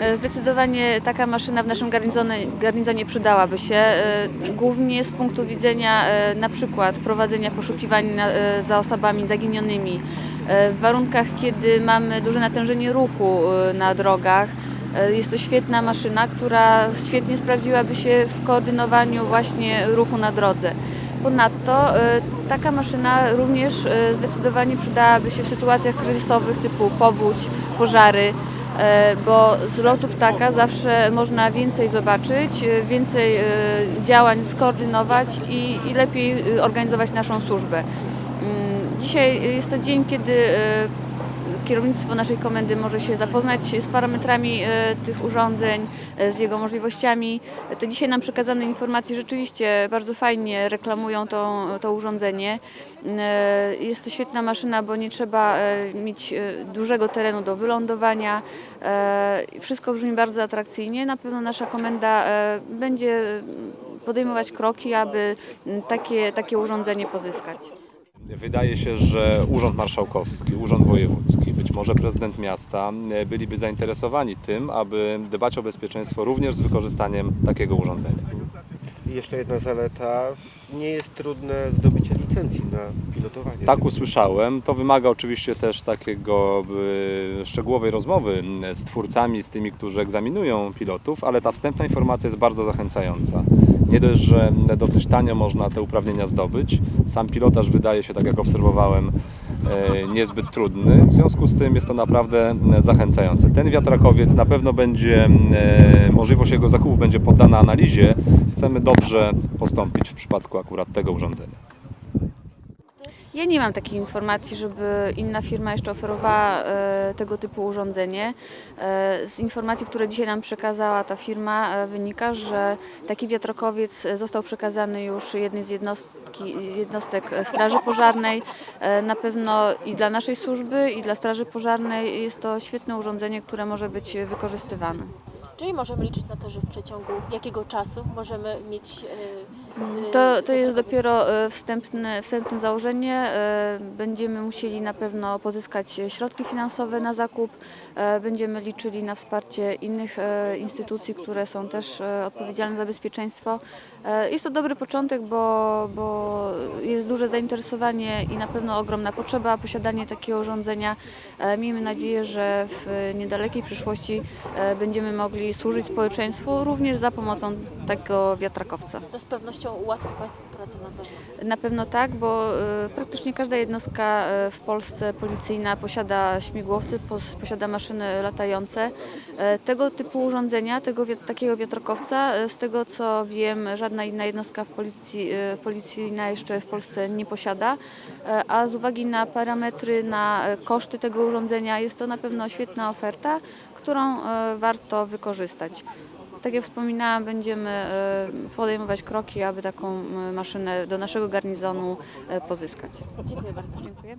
E, Zdecydowanie taka maszyna w naszym garnizonie, garnizonie przydałaby się, e, głównie z punktu widzenia e, na przykład prowadzenia poszukiwań za osobami zaginionymi. W warunkach, kiedy mamy duże natężenie ruchu na drogach, jest to świetna maszyna, która świetnie sprawdziłaby się w koordynowaniu właśnie ruchu na drodze. Ponadto taka maszyna również zdecydowanie przydałaby się w sytuacjach kryzysowych typu powódź, pożary, bo z lotu ptaka zawsze można więcej zobaczyć, e, więcej e, działań skoordynować i, i lepiej e, organizować naszą służbę. Mm, Dzisiaj jest to dzień, kiedy e, kierownictwo naszej komendy może się zapoznać z parametrami e, tych urządzeń, e, z jego możliwościami. Te dzisiaj nam przekazane informacje rzeczywiście bardzo fajnie reklamują to, to urządzenie. E, Jest to świetna maszyna, bo nie trzeba mieć dużego terenu do wylądowania. Wszystko brzmi bardzo atrakcyjnie. Na pewno nasza komenda będzie podejmować kroki, aby takie, takie urządzenie pozyskać. Wydaje się, że Urząd Marszałkowski, Urząd Wojewódzki, być może prezydent miasta e, byliby zainteresowani tym, aby dbać o bezpieczeństwo również z wykorzystaniem takiego urządzenia. I jeszcze jedna zaleta, nie jest trudne zdobycie licencji na pilotowanie. Tak usłyszałem. To wymaga oczywiście też takiego e, szczegółowej rozmowy z twórcami, z tymi, którzy egzaminują pilotów, ale ta wstępna informacja jest bardzo zachęcająca. Nie dość, że dosyć tanio można te uprawnienia zdobyć. Sam pilotaż wydaje się, tak jak obserwowałem, e, niezbyt trudny. W związku z tym jest to naprawdę m, zachęcające. Ten wiatrakowiec na pewno będzie, e, możliwość jego zakupu będzie poddana analizie. Chcemy dobrze postąpić w przypadku akurat tego urządzenia. Ja nie mam takiej informacji, żeby inna firma jeszcze oferowała e, tego typu urządzenie. E, z informacji, które dzisiaj nam przekazała ta firma, e, wynika, że taki wiatrakowiec został przekazany już jednej z jednostki, jednostek Straży Pożarnej. Na pewno i dla naszej służby, i dla Straży Pożarnej jest to świetne urządzenie, które może być wykorzystywane. Czyli możemy liczyć na to, że w przeciągu jakiego czasu możemy mieć. To, to jest dopiero e, wstępne, wstępne założenie. E, Będziemy musieli na pewno pozyskać środki finansowe na zakup. E, Będziemy liczyli na wsparcie innych instytucji, które są też odpowiedzialne za bezpieczeństwo. Jest to dobry początek, bo, bo jest duże zainteresowanie i na pewno ogromna potrzeba posiadania takiego urządzenia. Miejmy nadzieję, że w niedalekiej przyszłości będziemy mogli służyć społeczeństwu również za pomocą takiego wiatrakowca. To z pewnością ułatwi Państwu pracę na pewno. Na pewno tak, bo e, praktycznie każda jednostka e, w Polsce policyjna posiada śmigłowce, pos- posiada maszyny latające. E, Tego typu urządzenia, tego, takiego wiatrokowca, z tego co wiem, żadna inna jednostka w policji, policyjna jeszcze w Polsce nie posiada, a z uwagi na parametry, na koszty tego urządzenia jest to na pewno świetna oferta, którą warto wykorzystać. Tak jak wspominałam, będziemy e, podejmować kroki, aby taką e, maszynę do naszego garnizonu e, pozyskać. Dziękuję bardzo. Dziękuję.